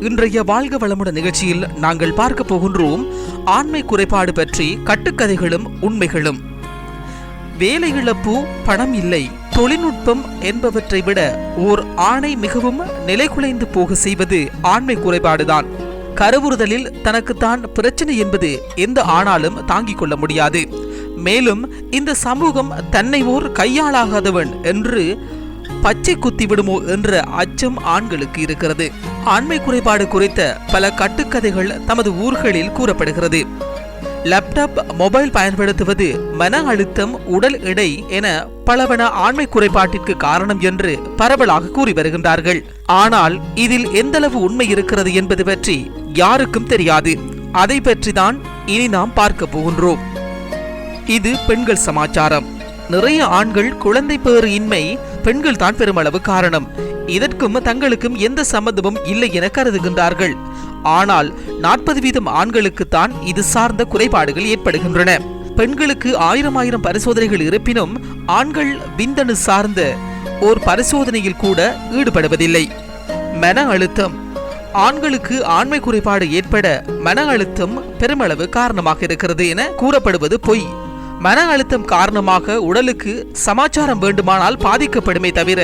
இன்றைய வாழ்க வளமுடன் நிகழ்ச்சியில் நாங்கள் பார்க்க போகின்றோம் ஆண்மை குறைபாடு பற்றி கட்டுக்கதைகளும் உண்மைகளும். வேலை இழப்பு பணம் இல்லை தொழில்நுட்பம் என்பவற்றை விட ஓர் ஆணை மிகவும் நிலைகுலைந்து போக செய்வது ஆண்மை குறைபாடுதான். கருவுறுதலில் தனக்குத்தான் பிரச்சனை என்பது எந்த ஆணாலும் தாங்கிக் கொள்ள முடியாது. மேலும் இந்த சமூகம் தன்னை ஓர் கையாளாகாதவன் என்று பச்சை குத்தி விடுமோ என்ற அச்சம் ஆண்களுக்கு இருக்கிறது. ஆண்மை குறைபாடு குறித்த பல கட்டுக்கதைகள் தமது ஊர்களில் கூறப்படுகிறது. லேப்டாப் மொபைல் பயன்படுத்துவது மன அழுத்தம் உடல் எடை என பலவன ஆண்மை குறைபாட்டிற்கு காரணம் என்று பரவலாக கூறி வருகின்றார்கள். ஆனால் இதில் எந்தளவு உண்மை இருக்கிறது என்பது பற்றி யாருக்கும் தெரியாது. அதை பற்றிதான் இனி நாம் பார்க்க போகின்றோம். இது பெண்கள் சமாச்சாரம். நிறைய ஆண்கள் குழந்தை பேறு இன்மை பெண்கள் தான் பெருமளவு காரணம். இதற்கும் தங்களுக்கும் எந்த சம்மந்தமும் இல்லை என கருதுகின்றார்கள். ஆனால் நாற்பது வீதம் ஆண்களுக்குத்தான் இது சார்ந்த குறைபாடுகள் ஏற்படுகின்றன. பெண்களுக்கு ஆயிரம் ஆயிரம் பரிசோதனைகள் இருப்பினும் ஆண்கள் விந்தணு சார்ந்த ஓர் பரிசோதனையில் கூட ஈடுபடுவதில்லை. மன அழுத்தம். ஆண்களுக்கு ஆண்மை குறைபாடு ஏற்பட மன அழுத்தம் பெருமளவு காரணமாக இருக்கிறது என கூறப்படுவது பொய். மன அழுத்தம் காரணமாக உடலுக்கு சமாச்சாரம் வேண்டுமானால் பாதிக்கப்படுமே தவிர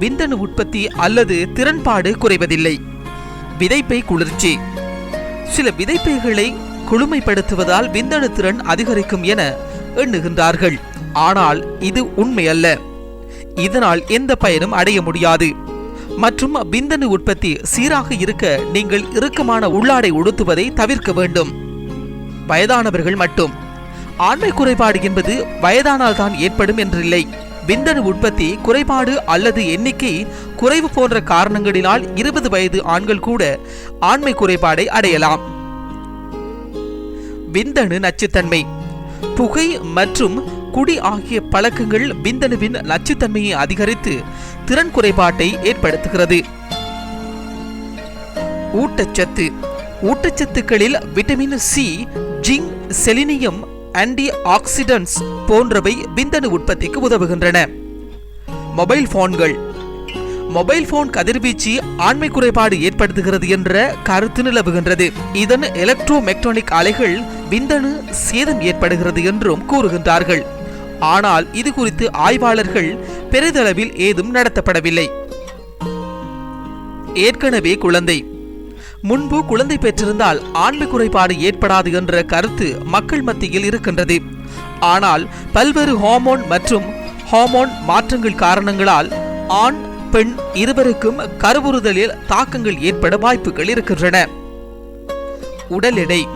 விந்தணு உற்பத்தி அல்லது திறன்பாடு குறைவதில்லை. விதைப்பை குளிர்ச்சி. சில விதைப்பைகளை குளுமைப்படுத்துவதால் விந்தணு திறன் அதிகரிக்கும் என எண்ணுகின்றார்கள். ஆனால் இது உண்மையல்ல இதனால் எந்த பயனும் அடைய முடியாது. மற்றும் விந்தணு உற்பத்தி சீராக இருக்க நீங்கள் இறுக்கமான உள்ளாடை உடுத்துவதை தவிர்க்க வேண்டும். வயதானவர்கள் மட்டும். ஆண்மை குறைபாடு என்பது வயதானால் தான் ஏற்படும் என்றில்லை. விந்தணு உற்பத்தி குறைபாடு அல்லது எண்ணிக்கை குறைவு போன்ற காரணங்களினால் இருபது வயது ஆண்கள் கூட ஆண்மை குறைபாடை அடையலாம். விந்தணு நச்சுத்தன்மை. புகை மற்றும் குடி ஆகிய பழக்கங்கள் விந்தணுவின் நச்சுத்தன்மையை அதிகரித்து திறன் குறைபாட்டை ஏற்படுத்துகிறது. ஊட்டச்சத்து. ஊட்டச்சத்துக்களில் vitamin C zinc selenium antioxidants போன்றவை விந்தணு உற்பத்திக்கு உதவுகின்றன. மொபைல் போன்கள் மொபைல் போன் கதிர்வீச்சு ஆண்மை குறைபாடு ஏற்படுத்துகிறது என்ற கருத்து நிலவுகின்றது. இதன் எலக்ட்ரோ மெக்ட்ரானிக் அலைகள் விந்தணு சேதம் ஏற்படுகிறது என்றும் கூறுகின்றார்கள். ஆனால் இது குறித்து ஆய்வாளர்கள் பெரிதளவில் ஏதும் நடத்தப்படவில்லை. ஏற்கனவே குழந்தை. முன்பு குழந்தை பெற்றிருந்தால் ஆண்மை குறைபாடு ஏற்படாது என்ற கருத்து மக்கள் மத்தியில் இருக்கின்றது. ஆனால் பல்வேறு ஹார்மோன் மற்றும் ஹார்மோன் மாற்றங்கள் காரணங்களால் ஆண் பெண் இருவருக்கும் கருவுறுதலில் தாக்கங்கள் ஏற்பட வாய்ப்புகள் இருக்கின்றன. உடல் எடை.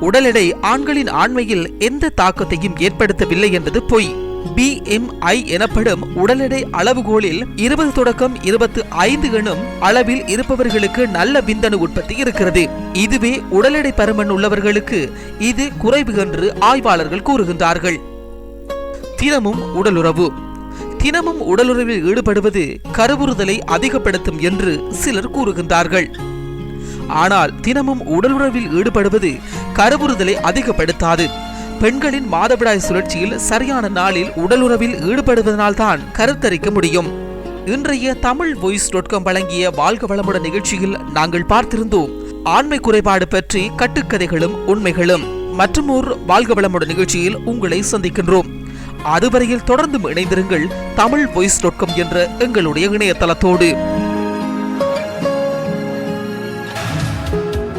உடல் எடை ஆண்களின் ஆண்மையில் எந்த தாக்கத்தையும் ஏற்படுத்தவில்லை என்பது பொய். பிஎம்ஐ எனப்படும் உடல் எடை அளவுகோலில் இருபது தொடக்கம் இருபத்தி ஐந்து எனும் அளவில் இருப்பவர்களுக்கு நல்ல விந்தணு உற்பத்தி இருக்கிறது. இதுவே உடல் எடை பருமன் உள்ளவர்களுக்கு இது குறைவு என்று ஆய்வாளர்கள் கூறுகின்றார்கள். தினமும் உடலுறவு. தினமும் உடலுறவில் ஈடுபடுவது கருவுறுதலை அதிகப்படுத்தும் என்று சிலர் கூறுகின்றார்கள். ஆனால் தினமும் உடலுறவில் ஈடுபடுவது கருவுறுதலை அதிகப்படுத்தாது. பெண்களின் மாதவிடாய் சுழற்சியில் சரியான நாளில் உடலுறவில் ஈடுபடுவதனால்தான் கருத்தரிக்க முடியும். இன்றைய தமிழ் வாய்ஸ் டாட் காம் வழங்கிய வாழ்க வளமுடன் நிகழ்ச்சியில் நாங்கள் பார்த்திருந்தோம். ஆண்மை குறைபாடு பற்றி கட்டுக்கதைகளும் உண்மைகளும். மற்றும் ஒரு வாழ்க வளமுடன் நிகழ்ச்சியில் உங்களை சந்திக்கின்றோம். அதுவரையில் தொடர்ந்தும் இணைந்திருங்கள் தமிழ் வாய்ஸ் டாட் காம் என்ற எங்களுடைய இணையதளத்தோடு.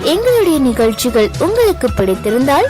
எங்களுடைய நிகழ்ச்சிகள் உங்களுக்கு பிடித்திருந்தால்